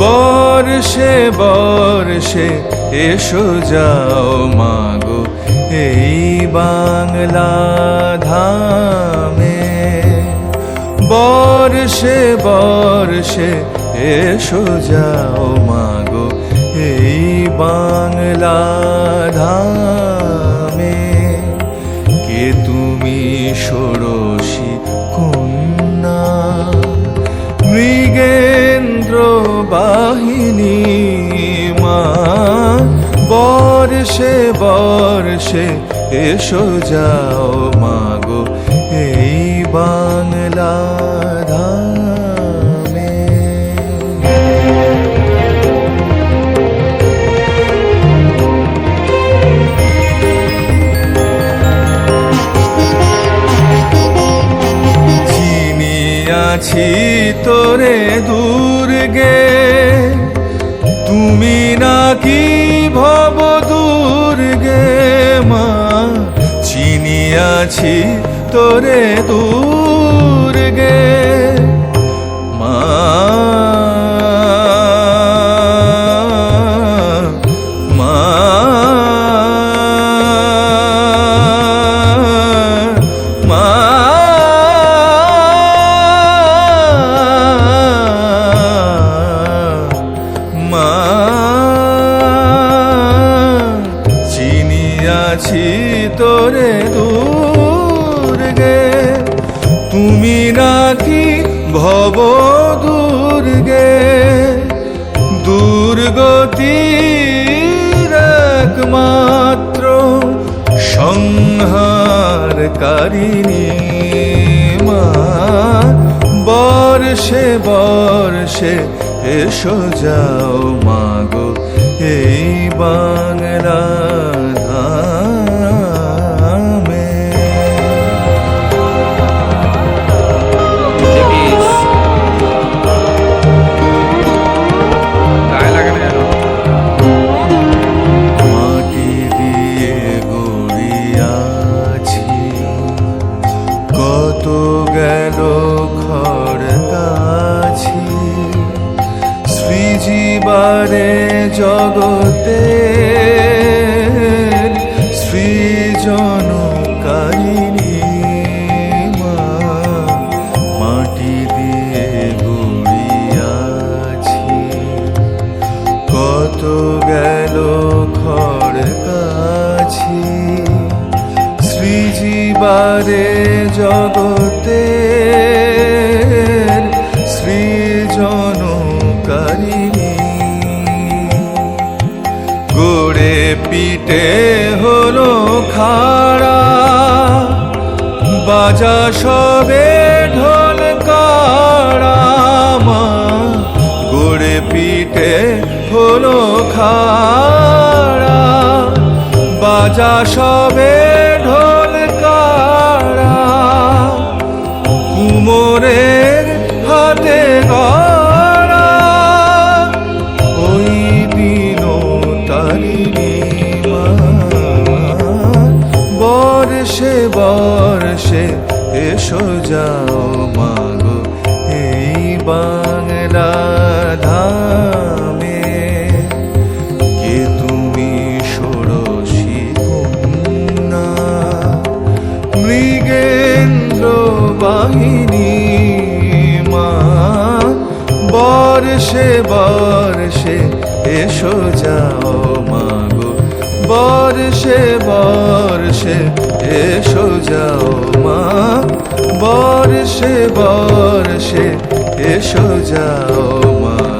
বর্ষে বর্ষে এসো যাও মাগ এই বাংলা ধামে বর্ষে বর্ষে এসো যাও মাগো। এই বাংলা ধামে কে তুমি ষোড়শী কন্যা? মৃগেন্দ্র বাহিনী বর্ষে বর্ষে এসো যাও মাগো। এই বাংলা চিনিয়াছি তোরে দুর্গে তুমি নাকি ভব চিনিয়াছি তোরে দুর্গে মা। মা। চিনিয়াছি তোরে দুর্গে। তুমি নাকি ভব দুর্গে। দুর্গতির একমাত্র সংহারকারিণী মা। বর্ষে বর্ষে এসো যাও মাগো এই বাংলা সৃজিবারে জগতে সৃজনকারিণী মা মাটি দিয়ে গড়িয়াছি কত গেল খড় কাছি সৃজিবারে জগতে পিঠে হলো খাড়া। বাজা সবে ঢোল কারা গোড়ে পিটে হলো খাড়া। বাজা সবে এসো যাও মাগো। বর্ষে বর্ষে এসো যাও মা। বর্ষে বর্ষে এসো যাও মা।